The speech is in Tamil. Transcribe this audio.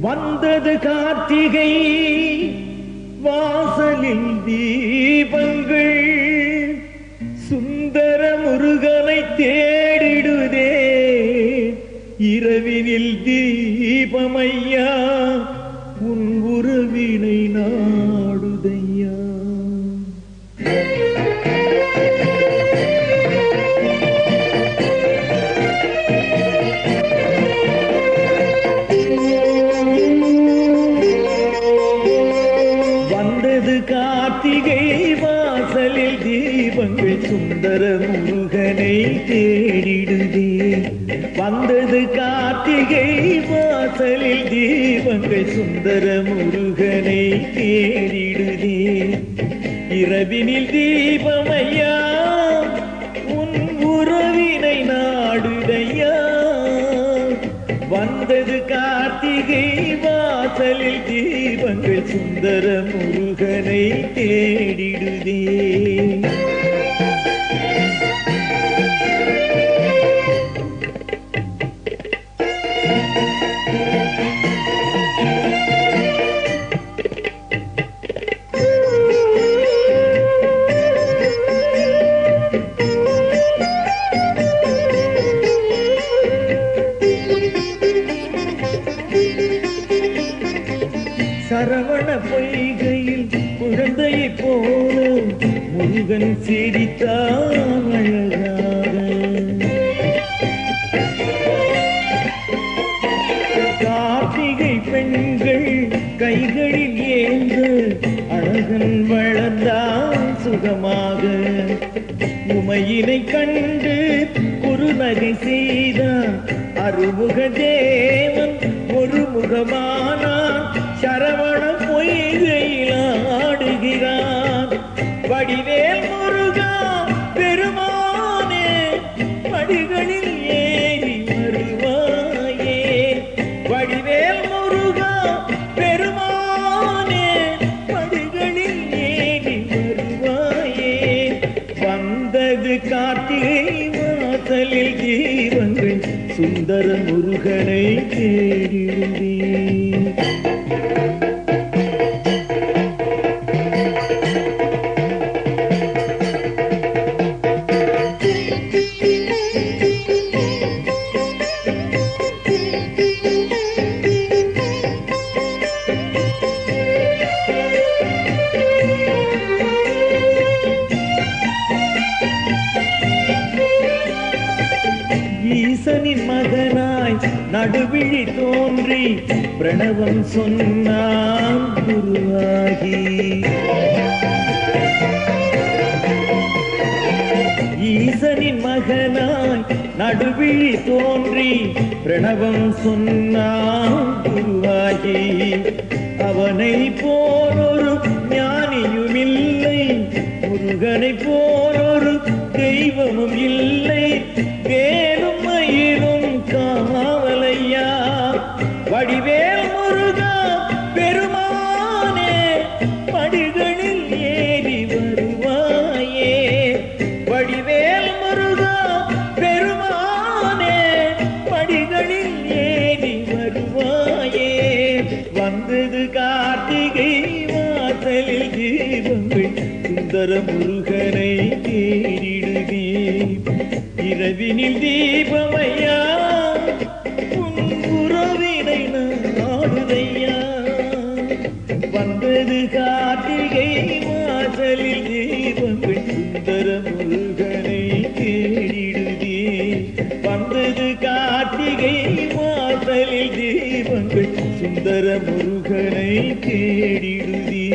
வந்தது கார்த்திகை வாசலில் தீபங்கள். சுந்தர முருகனை தேடிடுதே இரவினில் தீபமையா உன் உறவினை நாடுதையா. கார்த்திகை வாசலில் தீபங்கள் சுந்தர முருகனை தேடிடுதே. வந்தது கார்த்திகை வாசலில் தீபங்கள் சுந்தர முருகனை தேடிடுதே. இரவினில் தீபமையா உன் உறவினை நாடுதையா வந்தது கார்த்திகை வாசலில் தீபங்கள் சுந்தர முருகனை தே சரவண பொய்கையில் குழந்தையை போல முருகன் சிரித்தான் அழகாக. கார்த்திகை பெண்கள் கைகளில் ஏந்த அழகன் வளர்ந்தான் சுகமாக. உமையினை கண்டு குறுநகை செய்தான் அருமுக தேவன் ஒரு முகமான வடிவேல் முருகா பெருமானே படிகளில் ஏறி வருவாயே. வடிவேல் முருகா பெருமானே படிகளில் ஏறி வருவாயே. வந்தது கார்த்திகை வாசலில் ஜீவங்கள் சுந்தர முருகனை தேடிடுவே ஈசனின் மகனாய் நடுவிழி தோன்றி பிரணவம் சொன்னான் குருவாகி. ஈசனின் மகனாய் நடுவிழி தோன்றி பிரணவம் சொன்னான் குருவாகி. அவனை போலொரு ஞானியும் இல்லை முருகனை போ வடிவேல் முருகா பெருமானே படிகளில் ஏறி வருவாயே. வடிவேல் முருகா பெருமானே படிகளில் ஏறி வருவாயே. வந்தது கார்த்திகை வாசலில் தீபங்கள் சுந்தர முருகனை தேடி சுந்தர முருகனை தேடிடுதே